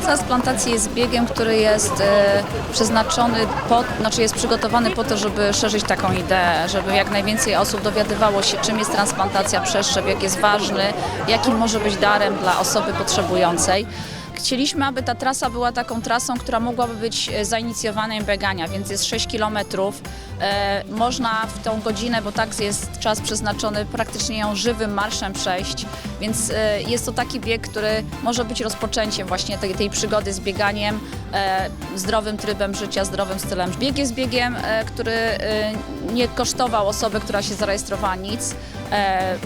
transplantacji jest biegiem, który jest e, przeznaczony, po, znaczy jest przygotowany po to, żeby szerzyć taką ideę, żeby jak najwięcej osób dowiadywało się, czym jest transplantacja przeszczep, jak jest ważny, jakim może być darem dla osoby potrzebującej. Chcieliśmy, aby ta trasa była taką trasą, która mogłaby być e, zainicjowaniem biegania, więc jest 6 kilometrów. E, można w tą godzinę, bo tak jest czas przeznaczony, praktycznie ją żywym marszem przejść, więc e, jest to taki bieg, który może być rozpoczęciem właśnie tej, tej przygody z bieganiem, zdrowym trybem życia, zdrowym stylem. Bieg jest biegiem, który nie kosztował osoby, która się zarejestrowała nic.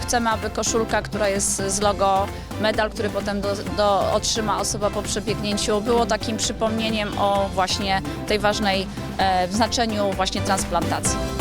Chcemy, aby koszulka, która jest z logo, medal, który potem do, do, otrzyma osoba po przebiegnięciu, było takim przypomnieniem o właśnie tej ważnej e, znaczeniu właśnie transplantacji.